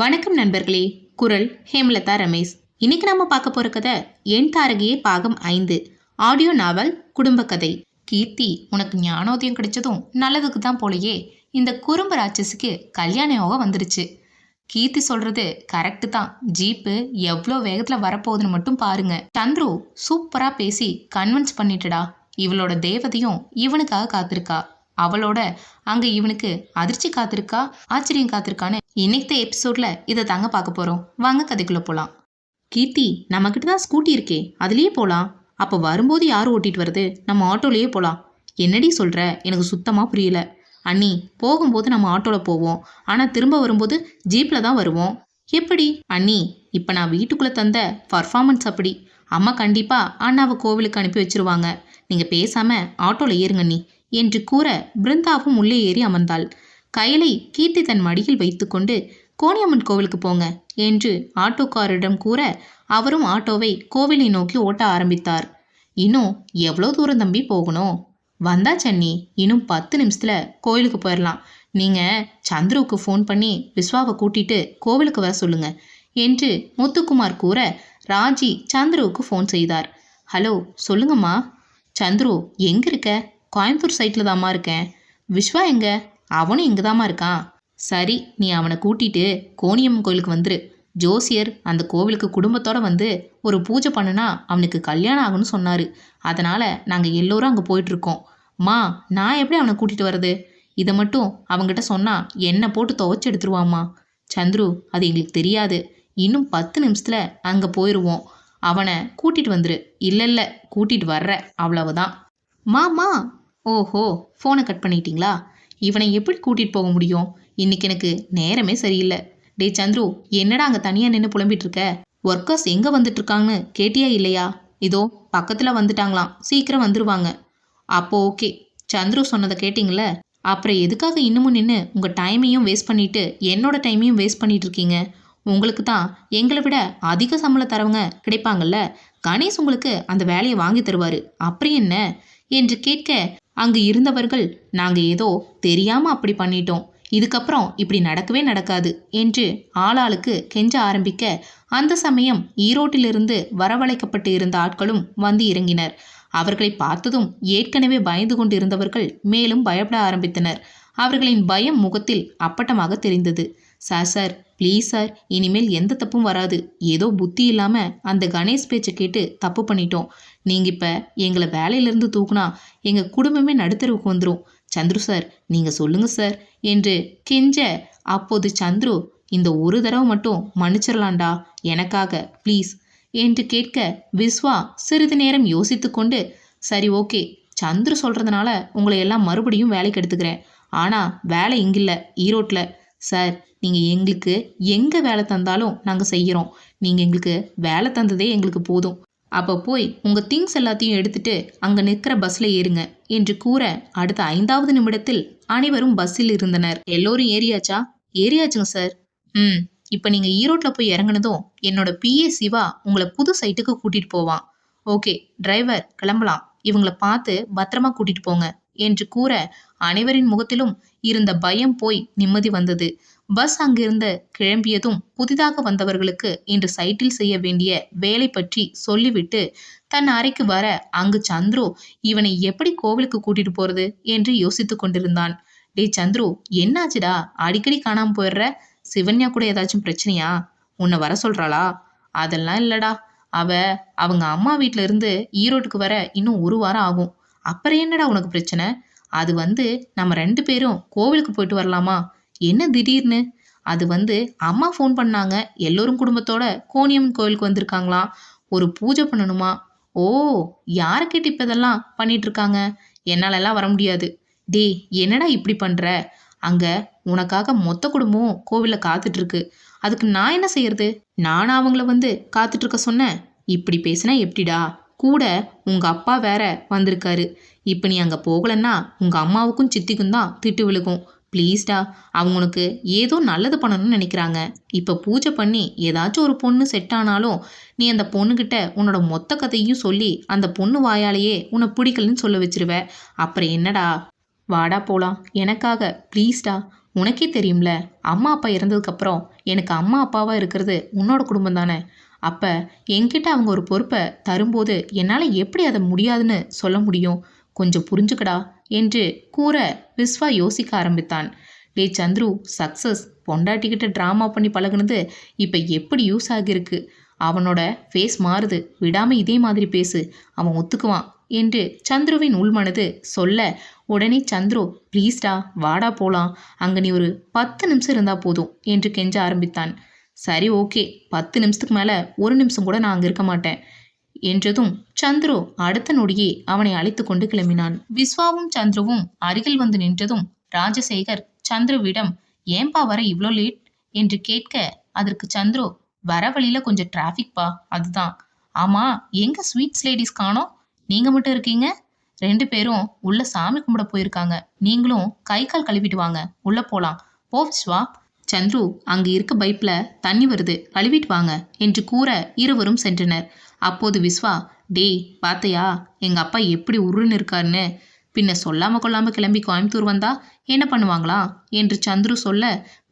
வணக்கம் நண்பர்களே. குரல் ஹேமலதா ரமேஷ். இன்னைக்கு நாம பார்க்க போற கதை என் தாரகையே பாகம் ஐந்து. ஆடியோ நாவல் குடும்ப கதை. கீர்த்தி உனக்கு ஞானோதயம் கிடைச்சதும் நல்லதுக்கு தான் போலயே இந்த குறும்பு ராட்சஸுக்கு கல்யாண யோகம் வந்துருச்சு. கீர்த்தி சொல்றது கரெக்டு தான். ஜீப்பு எவ்வளோ வேகத்தில் வரப்போகுதுன்னு மட்டும் பாருங்க. சந்துரு சூப்பரா பேசி கன்வின்ஸ் பண்ணிட்டுடா. இவளோட தேவதையும் இவனுக்காக காத்திருக்கா. அவளோட அங்க இவனுக்கு அதிர்ச்சி காத்திருக்கா ஆச்சரியம் காத்திருக்கான்னு இன்னைக்கு எபிசோட்ல இதை தாங்க பார்க்க போறோம். வாங்க கதைக்குள்ள போலாம். கீர்த்தி நம்மக்கிட்ட தான் ஸ்கூட்டி இருக்கே. அதுலயே போலாம். அப்போ வரும்போது யார் ஓட்டிட்டு வருது நம்ம ஆட்டோலயே போலாம். என்னடி சொல்ற? எனக்கு சுத்தமா புரியல. அண்ணி போகும்போது நம்ம ஆட்டோவில் போவோம். ஆனால் திரும்ப வரும்போது ஜீப்பில் தான் வருவோம். எப்படி? அண்ணி இப்போ நான் வீட்டுக்குள்ளே தந்த பர்ஃபார்மன்ஸ் அப்படி. அம்மா கண்டிப்பாக அண்ணாவை கோவிலுக்கு அனுப்பி வச்சிருவாங்க. நீங்கள் பேசாமல் ஆட்டோவில் ஏறுங்க அண்ணி என்று கூற பிருந்தாவும் உள்ளே ஏறி அமர்ந்தாள். கையிலை கீர்த்தி தன் மடியில் வைத்துக்கொண்டு கோணியம்மன் கோவிலுக்கு போங்க என்று ஆட்டோக்காரரிடம் கூற அவரும் ஆட்டோவை கோவிலை நோக்கி ஓட்ட ஆரம்பித்தார். இன்னும் எவ்வளோ தூரம் தம்பி போகணும்? வந்தா சன்னி இன்னும் பத்து நிமிஷத்தில் கோயிலுக்கு போயிடலாம் நீங்கள் சந்துருவுக்கு ஃபோன் பண்ணி விஸ்வாவை கூட்டிட்டு கோவிலுக்கு வர சொல்லுங்க என்று முத்துக்குமார் கூற ராஜி சந்துருவுக்கு ஃபோன் செய்தார். ஹலோ சொல்லுங்கம்மா. சந்துரு எங்கே இருக்க? கோயம்புத்தூர் சைட்டில் தாம்மா இருக்கேன். விஸ்வா எங்கே? அவனும் இங்கே தாம்மா இருக்கான். சரி நீ அவனை கூட்டிட்டு கோணியம்மன் கோயிலுக்கு வந்துரு. ஜோசியர் அந்த கோவிலுக்கு குடும்பத்தோட வந்து ஒரு பூஜை பண்ணுனா அவனுக்கு கல்யாணம் ஆகும்னு சொன்னார். அதனால் நாங்கள் எல்லோரும் அங்கே போயிட்டுருக்கோம். மா நான் எப்படி அவனை கூட்டிகிட்டு வர்றது? இதை மட்டும் அவங்ககிட்ட சொன்னால் என்னை போட்டு துவைச்சி எடுத்துருவாம்மா. சந்துரு அது எங்களுக்கு தெரியாது. இன்னும் பத்து நிமிஷத்தில் அங்கே போயிடுவோம் அவனை கூட்டிகிட்டு வந்துரு. இல்லை இல்லை கூட்டிகிட்டு வர்ற அவ்வளவுதான். மாமா ஓஹோ ஃபோனை கட் பண்ணிட்டீங்களா? இவனை எப்படி கூட்டிகிட்டு போக முடியும்? இன்னைக்கு எனக்கு நேரமே சரியில்லை. டே சந்துரு என்னடா அங்கே தனியாக நின்று புலம்பிட்டு இருக்க ஒர்க்கர்ஸ் எங்கே வந்துட்டு இருக்காங்கன்னு கேட்டியா இல்லையா? இதோ பக்கத்தில் வந்துட்டாங்களாம். சீக்கிரம் வந்துருவாங்க. அப்போ ஓகே. சந்துரு சொன்னதை கேட்டிங்கள அப்புறம் எதுக்காக இன்னமும் நின்று உங்கள் டைமையும் வேஸ்ட் பண்ணிட்டு என்னோட டைமையும் வேஸ்ட் பண்ணிட்டு இருக்கீங்க உங்களுக்கு தான் எங்களை விட அதிக சம்பளம் தரவங்க கிடைப்பாங்கல்ல? கணேஷ் உங்களுக்கு அந்த வேலையை வாங்கி தருவார். அப்புறம் என்ன? என்று கேட்க அங்கு இருந்தவர்கள் நாங்கள் ஏதோ தெரியாம அப்படி பண்ணிட்டோம். இதுக்கப்புறம் இப்படி நடக்கவே நடக்காது என்று ஆளாளுக்கு கெஞ்ச ஆரம்பிக்க அந்த சமயம் ஈரோட்டிலிருந்து வரவழைக்கப்பட்டு இருந்த ஆட்களும் வந்து இறங்கினர். அவர்களை பார்த்ததும் ஏற்கனவே பயந்து கொண்டிருந்தவர்கள் மேலும் பயப்பட ஆரம்பித்தனர். அவர்களின் பயம் முகத்தில் அப்பட்டமாக தெரிந்தது. சார் சார் ப்ளீஸ் சார் இனிமேல் எந்த தப்பும் வராது. ஏதோ புத்தி இல்லாமல் அந்த கணேஷ் பேச்சை கேட்டு தப்பு பண்ணிட்டோம். நீங்கள் இப்போ எங்களை வேலையிலேருந்து தூக்குனா எங்கள் குடும்பமே நடுத்தருவுக்கு வந்துடும் சந்துரு சார் நீங்கள் சொல்லுங்கள் சார் என்று கெஞ்ச அப்போது சந்துரு இந்த ஒரு தடவை மட்டும் மன்னிச்சிடலாண்டா எனக்காக ப்ளீஸ் என்று கேட்க விஸ்வா சிறிது நேரம் யோசித்து கொண்டு சரி ஓகே சந்துரு சொல்கிறதுனால உங்களை எல்லாம் மறுபடியும் வேலைக்கு எடுத்துக்கிறேன். ஆனால் வேலை இங்கில்ல ஈரோட்டில் சார் நீங்கள் எங்களுக்கு எங்கே வேலை தந்தாலும் நாங்கள் செய்கிறோம் நீங்கள் எங்களுக்கு வேலை தந்ததே எங்களுக்கு போதும். அப்போ போய் உங்கள் திங்ஸ் எல்லாத்தையும் எடுத்துட்டு அங்கே நிற்கிற பஸ்ஸில் ஏறுங்க என்று கூற அடுத்த ஐந்தாவது நிமிடத்தில் அனைவரும் பஸ்ஸில் இருந்தனர். எல்லோரும் ஏறியாச்சா? ஏறியாச்சுங்க சார் ம் இப்போ நீங்கள் ஈரோட்டில் போய் இறங்குனதும் என்னோட பிஏ சிவா உங்களை புது சைட்டுக்கு கூட்டிகிட்டு போவான். ஓகே டிரைவர் கிளம்பலாம். இவங்களை பார்த்து பத்திரமா கூட்டிகிட்டு போங்க என்று கூற அனைவரின் முகத்திலும் இருந்த பயம் போய் நிம்மதி வந்தது. பஸ் அங்கிருந்து கிளம்பியதும் புதிதாக வந்தவர்களுக்கு இன்று சைட்டில் செய்ய வேண்டிய வேலை பற்றி சொல்லிவிட்டு தன் அறைக்கு வர அங்கு சந்துரு இவனை எப்படி கோவிலுக்கு கூட்டிட்டு போறது? என்று யோசித்துக் கொண்டிருந்தான். டே சந்துரு என்னாச்சுடா? அடிக்கடி காணாம போயிடுற? சிவன்யா கூட ஏதாச்சும் பிரச்சனையா? உன்னை வர சொல்றாளா? அதெல்லாம் இல்லடா. அவ அவங்க அம்மா வீட்ல இருந்து ஈரோட்டுக்கு வர இன்னும் ஒரு வாரம் ஆகும். அப்புறம் என்னடா உனக்கு பிரச்சனை? அது வந்து நம்ம ரெண்டு பேரும் கோவிலுக்கு போயிட்டு வரலாமா? என்ன திடீர்னு? அது வந்து அம்மா ஃபோன் பண்ணாங்க. எல்லோரும் குடும்பத்தோட கோணியம்மன் கோவிலுக்கு வந்திருக்காங்களாம் ஒரு பூஜை பண்ணணுமா? ஓ யாரை கேட்டு இப்போ இதெல்லாம் பண்ணிட்டு இருக்காங்க என்னாலெல்லாம் வர முடியாது. டேய் என்னடா இப்படி பண்ணுற அங்கே உனக்காக மொத்த குடும்பம் கோவிலில் காத்துட்ருக்கு அதுக்கு நான் என்ன செய்யறது? நானும் அவங்கள வந்து காத்துட்ருக்க சொன்னேன். இப்படி பேசினா எப்படிடா? கூட உங்கள் அப்பா வேற வந்திருக்காரு. இப்போ நீ அங்கே போகலன்னா உங்கள் அம்மாவுக்கும் சித்திக்கும் தான் திட்டு விழுகும். ப்ளீஸ்டா அவங்க உனக்கு ஏதோ நல்லது பண்ணணும்னு நினைக்கிறாங்க. இப்போ பூஜை பண்ணி ஏதாச்சும் ஒரு பொண்ணு செட் ஆனாலும் நீ அந்த பொண்ணுக்கிட்ட உன்னோட மொத்த கதையும் சொல்லி அந்த பொண்ணு வாயாலேயே உன்னை பிடிக்கலன்னு சொல்ல வச்சிருவ. அப்புறம் என்னடா? வாடா போலாம். எனக்காக ப்ளீஸ்டா உனக்கே தெரியும்ல அம்மா அப்பா இறந்ததுக்கப்புறம் எனக்கு அம்மா அப்பாவாக இருக்கிறது உன்னோட குடும்பம் தானே. அப்போ என்கிட்ட அவங்க ஒரு பொறுப்பை தரும்போது என்னால் எப்படி அதை முடியாதுன்னு சொல்ல முடியும்? கொஞ்சம் புரிஞ்சுக்கடா. என்று கூற விஸ்வா யோசிக்க ஆரம்பித்தான். டே சந்துரு சக்ஸஸ் பொண்டாட்டிக்கிட்ட ட்ராமா பண்ணி பழகுனது இப்போ எப்படி யூஸ் ஆகியிருக்கு? அவனோட ஃபேஸ் மாறுது. விடாமல் இதே மாதிரி பேசு. அவன் ஒத்துக்குவான் என்று சந்துருவின் உள்மனது சொல்ல உடனே சந்துரு ப்ளீஸ்டா வாடா போலாம். அங்கே நீ ஒரு பத்து நிமிஷம் இருந்தால் போதும் என்று கெஞ்ச ஆரம்பித்தான். சரி ஓகே பத்து நிமிஷத்துக்கு மேலே ஒரு நிமிஷம் கூட நான் அங்கே இருக்க மாட்டேன். என்றதும் சந்துரு அடுத்த நொடியே அவனை அழைத்து கொண்டு கிளம்பினான். விஸ்வாவும் சந்துருவும் அருகில் வந்து நின்றதும் ராஜசேகர் சந்துருவிடம் ஏன்பா வர இவ்வளோ லேட் என்று கேட்க அதற்கு சந்துரு வர வழியில கொஞ்சம் டிராஃபிக்பா அதுதான். ஆமா எங்க ஸ்வீட்ஸ் லேடிஸ் காணோம்? நீங்க மட்டும் இருக்கீங்க? ரெண்டு பேரும் உள்ள சாமி கும்பிட போயிருக்காங்க. நீங்களும் கை கால் கழுவிட்டு வாங்க. உள்ள போலாம். போ விஸ்வா. சந்துரு அங்கு இருக்க பைப்ல தண்ணி வருது. கழுவிட்டு வாங்க என்று கூற இருவரும் சென்றனர். அப்போது விஸ்வா டேய் பார்த்தையா எங்கள் அப்பா எப்படி உருன்னு இருக்காருன்னு? பின்ன சொல்லாம கொள்ளாம கிளம்பி கோயம்புத்தூர் வந்தா என்ன பண்ணுவாங்களா? என்று சந்துரு சொல்ல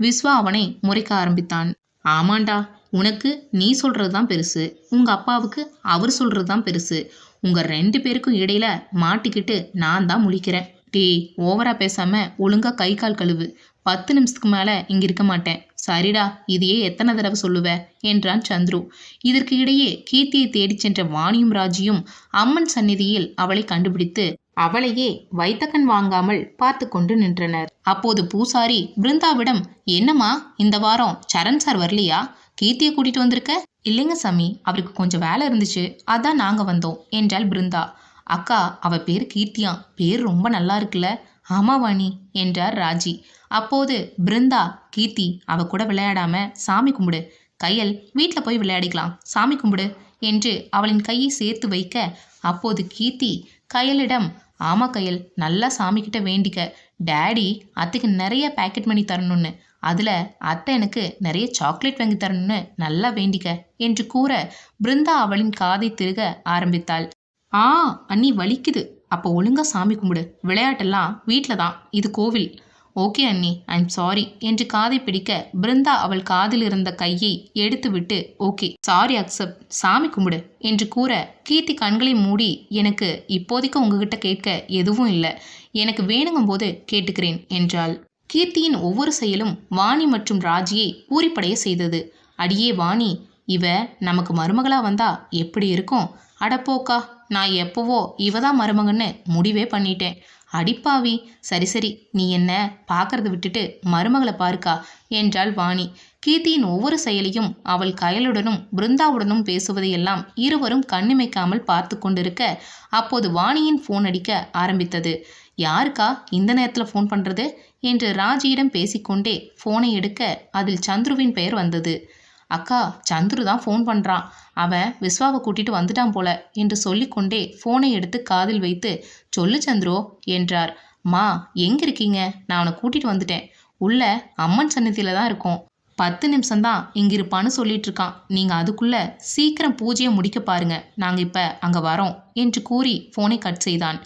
விஸ்வா அவனை முறைக்க ஆரம்பித்தான். ஆமாண்டா உனக்கு நீ சொல்றது தான் பெருசு. உங்க அப்பாவுக்கு அவர் சொல்றது தான் பெருசு. உங்க ரெண்டு பேருக்கும் இடையில மாட்டிக்கிட்டு நான் தான் முழிக்கிறேன். டேய் ஓவரா பேசாம ஒழுங்கா கை கால் கழுவு. பத்து நிமிஷத்துக்கு மேல இங்க இருக்க மாட்டேன். சரிடா இதையே எத்தனை தடவை சொல்லுவ? என்றான் சந்துரு. இதற்கு இடையே கீர்த்தியை தேடிச் சென்ற வாணியும் ராஜியும் அம்மன் சந்நிதியில் அவளை கண்டுபிடித்து அவளையே வைத்தக்கண் வாங்காமல் பார்த்து கொண்டு நின்றனர். அப்போது பூசாரி பிருந்தாவிடம் என்னம்மா இந்த வாரம் சரண் சார் வரலையா? கீர்த்தியை கூட்டிட்டு வந்திருக்க? இல்லைங்க சாமி அவருக்கு கொஞ்சம் வேலை இருந்துச்சு. அதான் நாங்க வந்தோம் என்றாள் பிருந்தா. அக்கா அவ பேர் கீர்த்தியா பேர் ரொம்ப நல்லா இருக்குல்ல. ஆமா என்றார் ராஜி. அப்போது பிருந்தா கீர்த்தி அவ கூட விளையாடாம சாமி கும்பிடு. கையல் வீட்டில் போய் விளையாடிக்கலாம். சாமி கும்பிடு என்று அவளின் கையை சேர்த்து வைக்க அப்போது கீர்த்தி கையலிடம் ஆமா கையல் நல்லா சாமிக்கிட்ட வேண்டிக்க. டேடி அத்தைக்கு நிறைய பேக்கெட் மணி தரணும்னு. அதில் அத்தை எனக்கு நிறைய சாக்லேட் வாங்கி தரணும்னு நல்லா வேண்டிக்க என்று கூற பிருந்தா அவளின் காதை திருக ஆரம்பித்தாள். ஆ அண்ணி வலிக்குது. அப்போ ஒழுங்கா சாமி கும்பிடு. விளையாட்டெல்லாம் வீட்டில் தான். இது கோவில். ஓகே அண்ணி. ஐம் சாரி என்று காதை பிடிக்க பிருந்தா அவள் காதில் இருந்த கையை எடுத்துவிட்டு ஓகே. சாரி அக்செப்ட் சாமி கும்பிடு என்று கூற கீர்த்தி கண்களை மூடி எனக்கு இப்போதைக்கு உங்ககிட்ட கேட்க எதுவும் இல்லை. எனக்கு வேணுங்கும் போது கேட்டுக்கிறேன் என்றாள். கீர்த்தியின் ஒவ்வொரு செயலும் வாணி மற்றும் ராஜியை பூரிப்படைய செய்தது. அடியே வாணி இவ நமக்கு மருமகளா வந்தா எப்படி இருக்கும்? அடப்போக்கா. நான் எப்போவோ இவ தான் மருமகன்னு முடிவே பண்ணிட்டேன். அடிப்பாவி சரி சரி. நீ என்ன பார்க்கறத விட்டுட்டு மருமகளை பாருக்கா என்றாள் வாணி. கீர்த்தியின் ஒவ்வொரு செயலையும் அவள் கயலுடனும் பிருந்தாவுடனும் பேசுவதையெல்லாம் இருவரும் கண்ணிமைக்காமல் பார்த்து கொண்டிருக்க அப்போது வாணியின் ஃபோன் அடிக்க ஆரம்பித்தது. யாருக்கா இந்த நேரத்தில் ஃபோன் பண்ணுறது என்று ராஜியிடம் பேசிக்கொண்டே ஃபோனை எடுக்க அதில் சந்துருவின் பெயர் வந்தது. அக்கா சந்துரு தான் ஃபோன் பண்ணுறான் அவன் விஸ்வாவை கூட்டிட்டு வந்துட்டான் போல என்று சொல்லிக்கொண்டே ஃபோனை எடுத்து காதில் வைத்து சொல்லு சந்துரு என்றார். மா எங்கே இருக்கீங்க? நான் அவனை கூட்டிட்டு வந்துட்டேன். உள்ள அம்மன் சன்னதியில் தான் இருக்கோம். பத்து நிமிஷம்தான் இங்கே இருப்பான்னு சொல்லிட்டு இருக்கான். நீங்கள் அதுக்குள்ள சீக்கிரம் பூஜையை முடிக்க பாருங்க. நாங்கள் இப்போ அங்கே வரோம் என்று கூறி ஃபோனை கட் செய்தான்.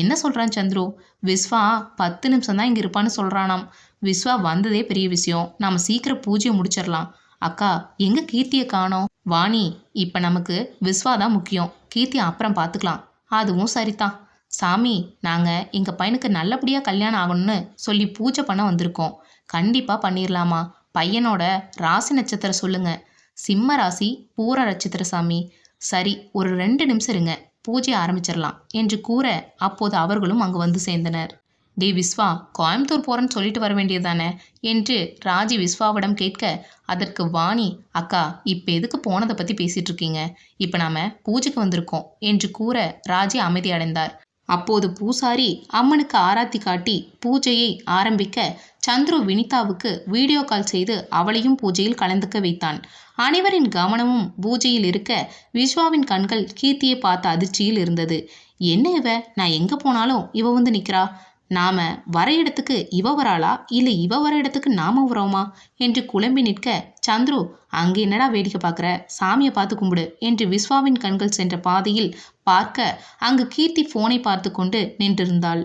என்ன சொல்கிறான் சந்துரு? விஸ்வா பத்து நிமிஷம் தான் இங்கே இருப்பான்னு சொல்கிறானாம் விஸ்வா வந்ததே பெரிய விஷயம். நாம் சீக்கிரம் பூஜையை முடிச்சிடலாம். அக்கா எங்க கீர்த்தியை காணோம்? வாணி இப்போ நமக்கு விஸ்வா தான் முக்கியம். கீர்த்தி அப்புறம் பார்த்துக்கலாம் அதுவும் சரிதான். சாமி நாங்கள் எங்கள் பையனுக்கு நல்லபடியாக கல்யாணம் ஆகணும்னு சொல்லி பூஜை பண்ண வந்திருக்கோம். கண்டிப்பாக பண்ணிடலாமா பையனோட ராசி நட்சத்திரம் சொல்லுங்க. சிம்ம ராசி பூர நட்சத்திர சாமி. சரி ஒரு ரெண்டு நிமிஷம் இருங்க. பூஜை ஆரம்பிச்சிடலாம் என்று கூற அப்போது அவர்களும் அங்கு வந்து சேர்ந்தனர். டே விஸ்வா கோயம்புத்தூர் போகிறேன்னு சொல்லிட்டு வர வேண்டியதானே என்று ராஜி விஸ்வாவிடம் கேட்க அதற்கு வாணி அக்கா இப்போ எதுக்கு போனதை பற்றி பேசிகிட்டு இருக்கீங்க? இப்போ நாம் பூஜைக்கு வந்திருக்கோம் என்று கூற ராஜி அமைதி அடைந்தார். அப்போது பூசாரி அம்மனுக்கு ஆராத்தி காட்டி பூஜையை ஆரம்பிக்க சந்துரு வினிதாவுக்கு வீடியோ கால் செய்து அவளையும் பூஜையில் கலந்துக்க வைத்தான். அனைவரின் கவனமும் பூஜையில் இருக்க விஸ்வாவின் கண்கள் கீர்த்தியை பார்த்த அதிர்ச்சியில் இருந்தது. என்ன இவ? நான் எங்கே போனாலும் இவ வந்து நிற்கிறா நாம வர இடத்துக்கு இவ வராளா? இல்லை இவ வர இடத்துக்கு நாம வரோமா? என்று குழம்பி நிற்க சந்துரு அங்கே என்னடா வேடிக்கை பார்க்குற சாமியை பார்த்து கும்பிடு என்று விஸ்வாவின் கண்கள் சென்ற பாதையில் பார்க்க அங்கு கீர்த்தி ஃபோனை பார்த்து கொண்டு நின்றிருந்தாள்.